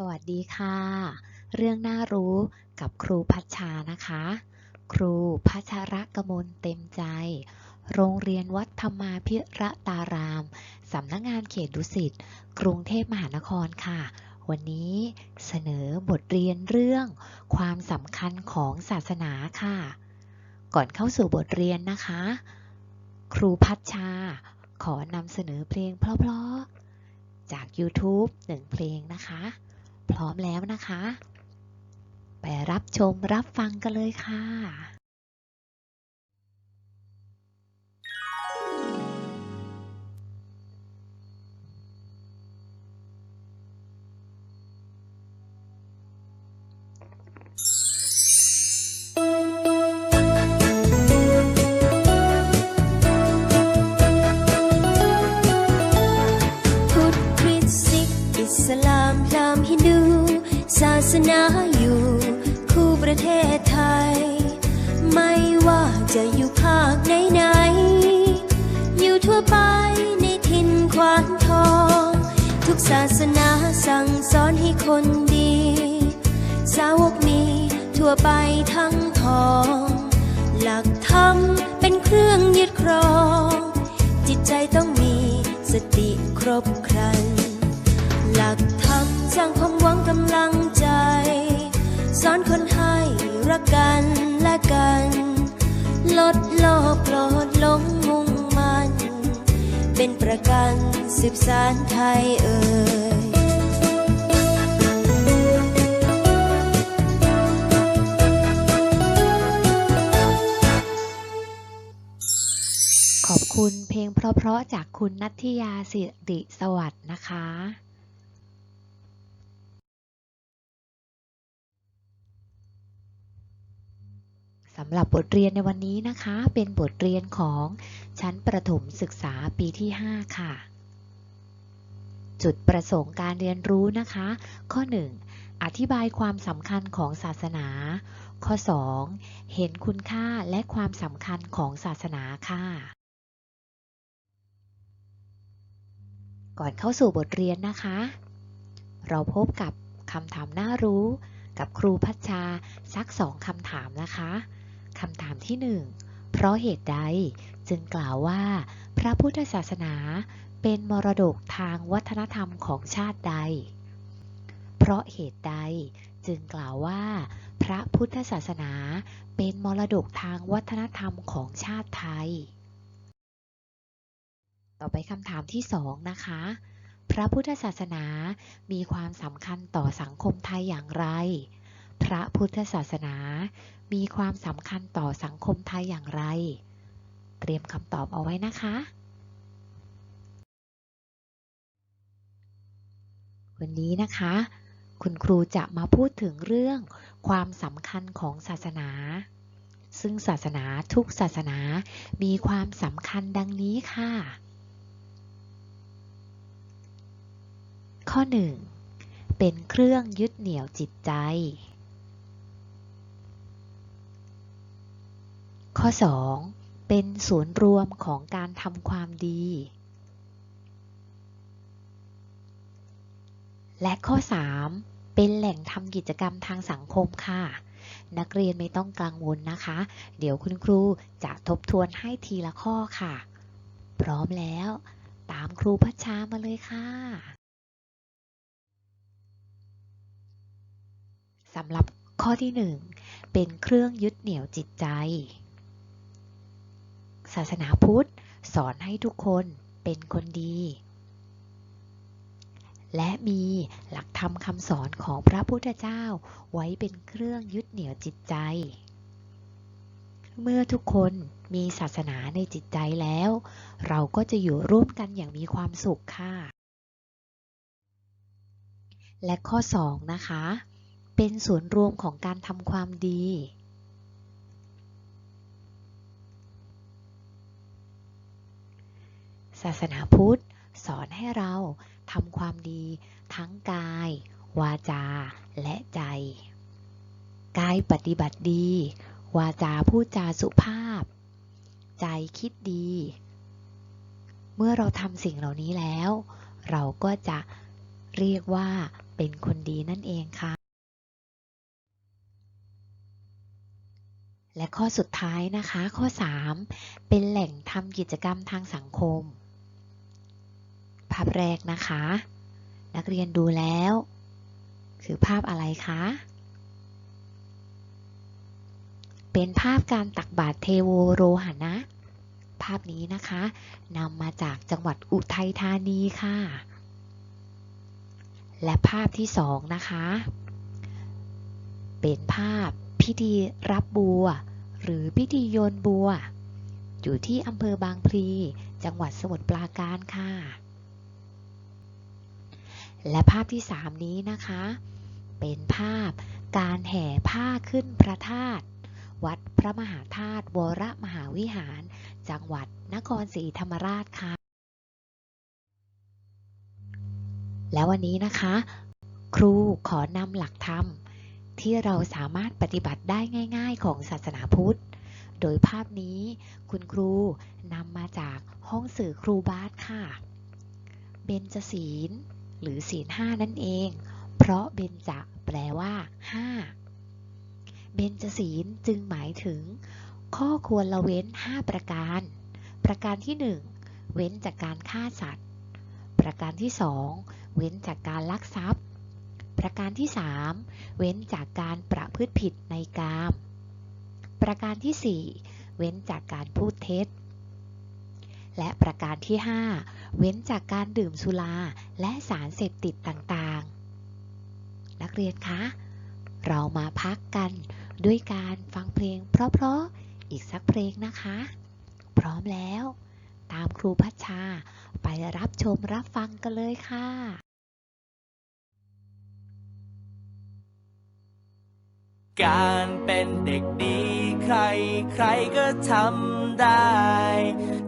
สวัสดีค่ะ เรื่องน่ารู้กับครูพัชชานะคะ ครูพัชรกมลเต็มใจ โรงเรียนวัดธรรมาพิระตาราม สำนักงานเขตดุสิต กรุงเทพมหานครค่ะ วันนี้เสนอบทเรียนเรื่อง ความสำคัญของศาสนาค่ะ ก่อนเข้าสู่บทเรียนนะคะ ครูพัชชา ขอนำเสนอเพลงเพราะๆจาก YouTube หนึ่งเพลงนะคะ พร้อมแล้วนะคะ ไปรับชมรับฟังกันเลยค่ะ ศาสนาอยู่คู่ประเทศไทย ไม่ว่าจะอยู่ภาคไหนไหนๆอยู่ทั่วไปในถิ่นควานทอง ทุกศาสนาสั่งสอนให้คนดี สาวกมีทั่วไปทั้งทอง หลักธรรมเป็นเครื่องยึดครอง จิตใจต้องมีสติครบครัน หลักธรรมสร้างความหวังกำลังใจ สอนคนให้รักกันและกัน ลดโลภโกรธหลงมุ่งมัน เป็นประกันสืบสารไทยเอ่ยขอบคุณเพลงเพราะๆจากคุณนัทธิยาสิริสวัสดิ์นะคะ สำหรับบทเรียนในวันนี้นะคะ เป็นบทเรียนของชั้นประถมศึกษาปีที่ 5 ค่ะ จุดประสงค์การเรียนรู้นะคะ ข้อ 1. อธิบายความสำคัญของศาสนา ข้อ 2. เห็นคุณค่าและความสำคัญของศาสนาค่ะ ก่อนเข้าสู่บทเรียนนะคะ เราพบกับคำถามน่ารู้กับครูพัชชาสักสองคำถามนะคะ คำถามที่หนึ่งเพราะเหตุใดจึงกล่าวว่า พระพุทธศาสนาเป็นมรดกทางวัฒนธรรมของชาติใด เพราะเหตุใดจึงกล่าวว่า พระพุทธศาสนาเป็นมรดกทางวัฒนธรรมของชาติไทย ต่อไปคำถามที่สองนะคะ พระพุทธศาสนามีความสำคัญต่อสังคมไทยอย่างไร พระพุทธศาสนา มีความสำคัญต่อสังคมไทยอย่างไร เตรียมคำตอบเอาไว้นะคะ วันนี้นะคะ คุณครูจะมาพูดถึงเรื่องความสำคัญของศาสนา ซึ่งศาสนาทุกศาสนามีความสำคัญดังนี้ค่ะ ข้อ 1. เป็นเครื่องยึดเหนี่ยวจิตใจ ข้อ 2. เป็นศูนย์รวมของการทำความดี และข้อ 3. เป็นแหล่งทำกิจกรรมทางสังคมค่ะ นักเรียนไม่ต้องกังวลนะคะ เดี๋ยวคุณครูจะทบทวนให้ทีละข้อค่ะ พร้อมแล้ว ตามครูพัชชามาเลยค่ะสำหรับข้อที่ 1 เป็นเครื่องยึดเหนี่ยวจิตใจ ศาสนาพุทธ สอนให้ทุกคนเป็นคนดี และมีหลักธรรมคำสอนของพระพุทธเจ้าไว้เป็นเครื่องยึดเหนี่ยวจิตใจ เมื่อทุกคนมีศาสนาในจิตใจแล้ว เราก็จะอยู่ร่วมกันอย่างมีความสุขค่ะ และข้อ 2 นะคะ เป็นส่วนย์รวมของการทำความดี ศาสนาพุทธ สอนให้เราทำความดีทั้งกาย วาจา และใจ กายปฏิบัติดี วาจาพูดจาสุภาพ ใจคิดดี เมื่อเราทำสิ่งเหล่านี้แล้ว เราก็จะเรียกว่าเป็นคนดีนั่นเองค่ะ และข้อสุดท้ายนะคะ ข้อ 3 เป็นแหล่งทำกิจกรรมทางสังคมาพแรกนะคะ นักเรียนดูแล้ว คือภาพอะไรคะ เป็นภาพการตักบาตรเทโวโรหณะภาพนี้นะคะนำมาจากจังหวัดอุทัยธานีค่ะ และภาพที่สองนะคะ เป็นภาพพิธีรับบัว หรือพิธีโยนบัว อยู่ที่อำเภอบางพลี จังหวัดสมุทรปราการค่ะ และภาพที่สามนี้นะคะ เป็นภาพการแห่ผ้าขึ้นพระธาตุวัดพระมหาธาตุวรมหาวิหาร จังหวัดนครศรีธรรมราชค่ะ แล้ววันนี้นะคะ ครูขอนำหลักธรรม ที่เราสามารถปฏิบัติได้ง่าย ๆ ของศาสนาพุทธ โดยภาพนี้คุณครูนำมาจากห้องสื่อครูบาสค่ะ เบญจศีล หรือศีลห้านั่นเอง เพราะเบญจะแปลว่าห้าเบญจศีลจึงหมายถึง ข้อควรละเว้น 5 ประการ ประการที่ 1 เว้นจากการฆ่าสัตว์ ประการที่ 2 เว้นจากการลักทรัพย์ ประการที่ 3 เว้นจากการประพฤติผิดในกาม ประการที่ 4 เว้นจากการพูดเท็จ และประการที่ 5 เว้นจากการดื่มสุราและสารเสพติดต่างๆ นักเรียนคะ เรามาพักกันด้วยการฟังเพลงเพราะๆ อีกสักเพลงนะคะ พร้อมแล้ว ตามครูพัชชาไปรับชมรับฟังกันเลยค่ะการเป็นเด็กดีใครใครก็ทำได้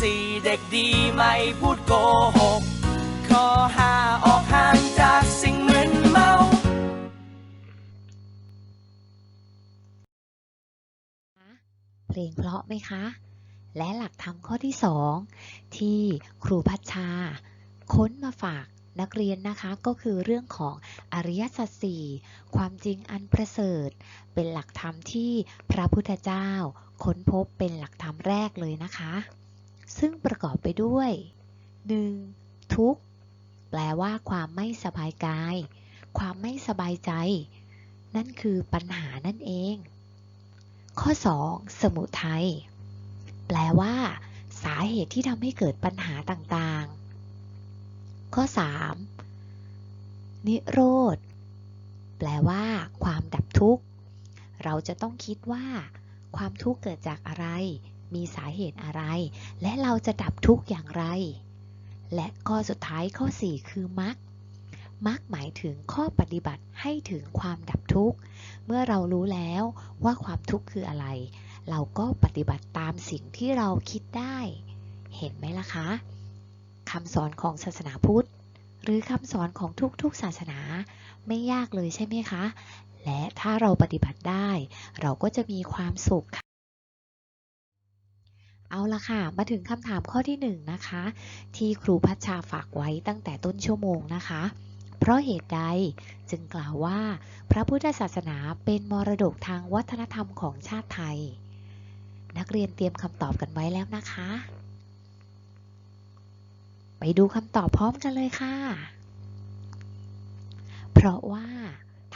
สี่เด็กดีไม่พูดโกหก ข้อห้าออกห่างจากสิ่งมึนเมาเพลงเพราะไหมคะ และหลักธรรมข้อที่2ที่ครูพัชชา ค้นมาฝากนักเรียนนะคะก็คือเรื่องของอริยสัจสี่ความจริงอันประเสริฐ เป็นหลักธรรมที่พระพุทธเจ้าค้นพบเป็นหลักธรรมแรกเลยนะคะ ซึ่งประกอบไปด้วย 1. ทุกข์ แปลว่าความไม่สบายกาย ความไม่สบายใจ นั่นคือปัญหานั่นเอง ข้อ 2. สมุทัย แปลว่า สาเหตุที่ทำให้เกิดปัญหาต่างๆ ข้อ 3. นิโรธ แปลว่า ความดับทุกข์ เราจะต้องคิดว่า ความทุกข์เกิดจากอะไร มีสาเหตุอะไร และเราจะดับทุกข์อย่างไร และข้อสุดท้ายข้อ 4 คือมรรคมรรคหมายถึงข้อปฏิบัติให้ถึงความดับทุกข์ เมื่อเรารู้แล้วว่าความทุกข์คืออะไร เราก็ปฏิบัติตามสิ่งที่เราคิดได้ เห็นไหมล่ะคะคำสอนของศาสนาพุทธ หรือคำสอนของทุกๆศาสนาไม่ยากเลยใช่ไหมคะ และถ้าเราปฏิบัติได้ เราก็จะมีความสุขค่ะ เอาละค่ะ มาถึงคำถามข้อที่หนึ่งนะคะ ที่ครูพัชชาฝากไว้ตั้งแต่ต้นชั่วโมงนะคะ เพราะเหตุใดจึงกล่าวว่า พระพุทธศาสนาเป็นมรดกทางวัฒนธรรมของชาติไทย นักเรียนเตรียมคำตอบกันไว้แล้วนะคะ ไปดูคำตอบพร้อมกันเลยค่ะ เพราะว่า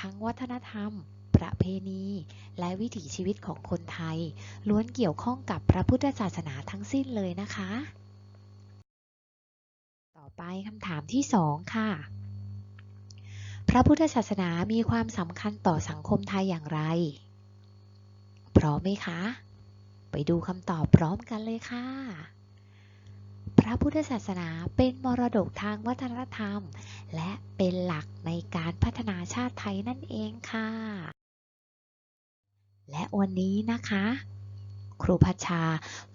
ทั้งวัฒนธรรม ประเพณี และวิถีชีวิตของคนไทย ล้วนเกี่ยวข้องกับพระพุทธศาสนาทั้งสิ้นเลยนะคะ ต่อไปคำถามที่สองค่ะ พระพุทธศาสนามีความสำคัญต่อสังคมไทยอย่างไร พร้อมไหมคะ ไปดูคำตอบพร้อมกันเลยค่ะพระพุทธศาสนาเป็นมรดกทางวัฒนธรรม และเป็นหลักในการพัฒนาชาติไทยนั่นเองค่ะ และวันนี้นะคะ ครูพัชชา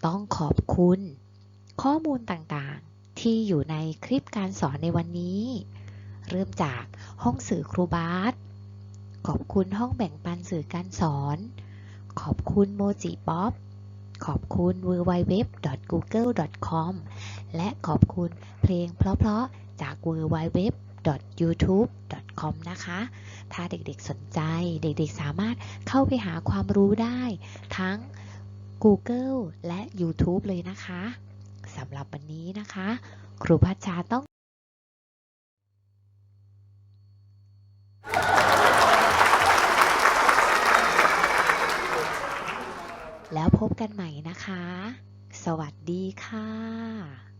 ต้องขอบคุณ ข้อมูลต่างๆ ที่อยู่ในคลิปการสอนในวันนี้ เริ่มจากห้องสื่อครูบาสขอบคุณห้องแบ่งปันสื่อการสอน ขอบคุณโมจิป๊อปขอบคุณ w w w g o o g l e c o m และขอบคุณเพลงเพราะๆจาก w w w y o u t u b e c o m นะคะ ถ้าเด็กๆสนใจ เด็กๆสามารถเข้าไปหาความรู้ได้ ทั้ง Google และ YouTube เลยนะคะสำหรับวันนี้นะคะ ครูพัชชาต้องแล้วพบกันใหม่นะคะ สวัสดีค่ะ